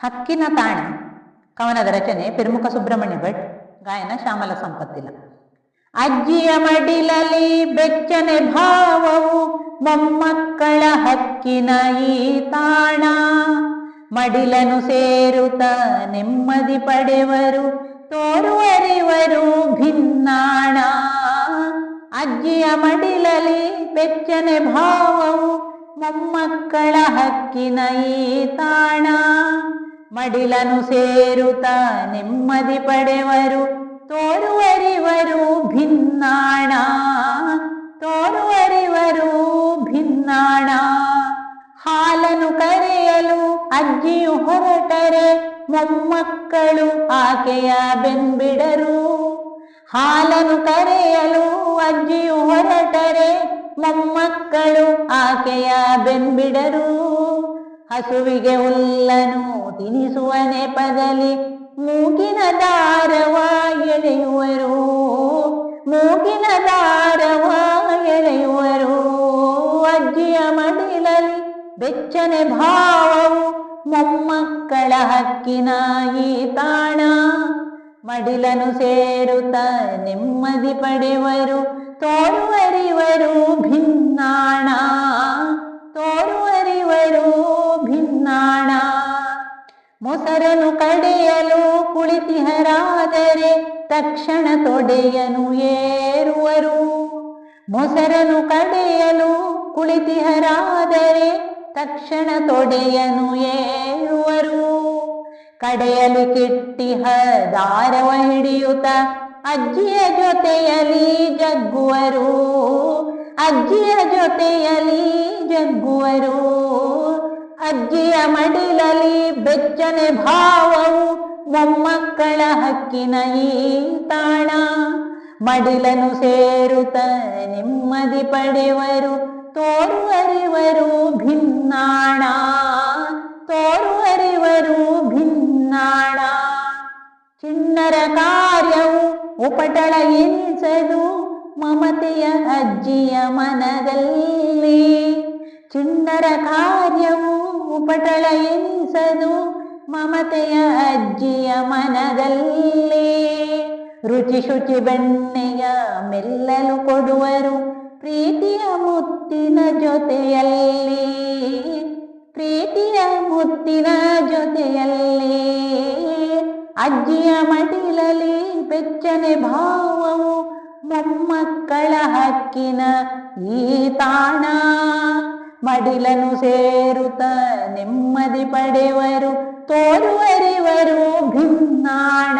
ಹಕ್ಕಿನ ತಾಣ, ಕವನದ ರಚನೆ, ಪಿರ್ಮುಖ ಸುಬ್ರಹ್ಮಣ್ಯ ಭಟ್, ಗಾಯನ, ಶ್ಯಾಮಲ ಸಂಪತ್ತಿಲ್ಲ ಅಜ್ಜಿಯ ಮಡಿಲಲಿ ಬೆಚ್ಚನೆ ಭಾವವು ಮೊಮ್ಮಕ್ಕಳ ಹಕ್ಕಿನ ಈ ತಾಣ. ಮಡಿಲನು ಸೇರುತ್ತ ನೆಮ್ಮದಿ ಪಡೆವರು, ತೋರುವರಿವರು ಭಿನ್ನಾಣ. ಅಜ್ಜಿಯ ಮಡಿಲಲಿ ಬೆಚ್ಚನೆ ಭಾವವು ಮೊಮ್ಮಕ್ಕಳ ಹಕ್ಕಿನ ಈ ತಾಣ. ಮಡಿಲನು ಸೇರುತ್ತ ನೆಮ್ಮದಿ ಪಡೆವರು, ತೋರುವರಿವರು ಭಿನ್ನಾಣ. ತೋರುವರಿವರು ಭಿನ್ನಾಣ. ಹಾಲನು ಕರೆಯಲು ಅಜ್ಜಿಯು ಹೊರಟರೆ, ಮೊಮ್ಮಕ್ಕಳು ಆಕೆಯ ಬೆನ್ಬಿಡರು ಹಾಲನು ಕರೆಯಲು ಅಜ್ಜಿಯು ಹೊರಟರೆ, ಮೊಮ್ಮಕ್ಕಳು ಆಕೆಯ ಬೆನ್ಬಿಡರು ಹಸುವಿಗೆ ಹುಲ್ಲನು ತಿನಿಸುವ ನೆಪದಲ್ಲಿ ಮೂಗಿನ ದಾರವ ಎಳೆಯುವರು. ಮೂಗಿನ ದಾರವ ಎಳೆಯುವರು. ಅಜ್ಜಿಯ ಮಡಿಲಲ್ಲಿ ಬೆಚ್ಚನೆ ಭಾವವು ಮೊಮ್ಮಕ್ಕಳ ಹಕ್ಕಿನ ಈ ತಾಣ. ಮಡಿಲನು ಸೇರುತ್ತ ನೆಮ್ಮದಿ ಪಡೆವರು, ತೋರುವರಿವರು ಮೊಸರನು ಕಡೆಯಲು ಕುಳಿತಿಹರಾದರೆ ತಕ್ಷಣ ತೊಡೆಯನು ಏರುವರು. ಮೊಸರನು ಕಡೆಯಲು ಕುಳಿತಿಹರಾದರೆ ತಕ್ಷಣ ತೊಡೆಯನು ಏರುವರು. ಕಡೆಯಲು ಕಿಟ್ಟಿಹ ದಾರವ ಹಿಡಿಯುತ್ತ ಅಜ್ಜಿಯ ಜೊತೆಯಲಿ ಜಗ್ಗುವರು. ಅಜ್ಜಿಯ ಜೊತೆಯಲಿ ಜಗ್ಗುವರು. ಅಜ್ಜಿಯ ಮಡಿಲಲಿ ಬೆಚ್ಚನೆ ಭಾವವು ಮೊಮ್ಮಕ್ಕಳ ಹಕ್ಕಿನ ಈ ತಾಣ. ಮಡಿಲನು ಸೇರುತ್ತ ನೆಮ್ಮದಿ ಪಡೆವರು, ತೋರುವರಿವರು ಭಿನ್ನಾಣ. ತೋರುವರಿವರು ಭಿನ್ನಾಣ. ಚಿಣ್ಣರ ಕಾರ್ಯವು ಉಪಟಳ ಎನಿಸದು, ಮಮತೆಯ ಅಜ್ಜಿಯ ಮನದಲ್ಲಿ. ಚಿಣ್ಣರ ಕಾರ್ಯವು ಉಪಟಳ ಎನಿಸದು ಮಮತೆಯ ಅಜ್ಜಿಯ ಮನದಲ್ಲಿ ರುಚಿ ಶುಚಿ ಬೆಣ್ಣೆಯ ಮೆಲ್ಲಲು ಕೊಡುವರು ಪ್ರೀತಿಯ ಮುತ್ತಿನ ಜೊತೆಯಲ್ಲಿ ಪ್ರೀತಿಯ ಮುತ್ತಿನ ಜೊತೆಯಲ್ಲಿ ಅಜ್ಜಿಯ ಮಡಿಲಲಿ ಬೆಚ್ಚನೆ ಭಾವವು ಮೊಮ್ಮಕ್ಕಳ ಹಕ್ಕಿನ ಈ ತಾಣ ಮಡಿಲನು ಸೇರುತ್ತ ನೆಮ್ಮದಿ ಪಡೆವರು ತೋರುವರಿವರು ಭಿನ್ನಾಣ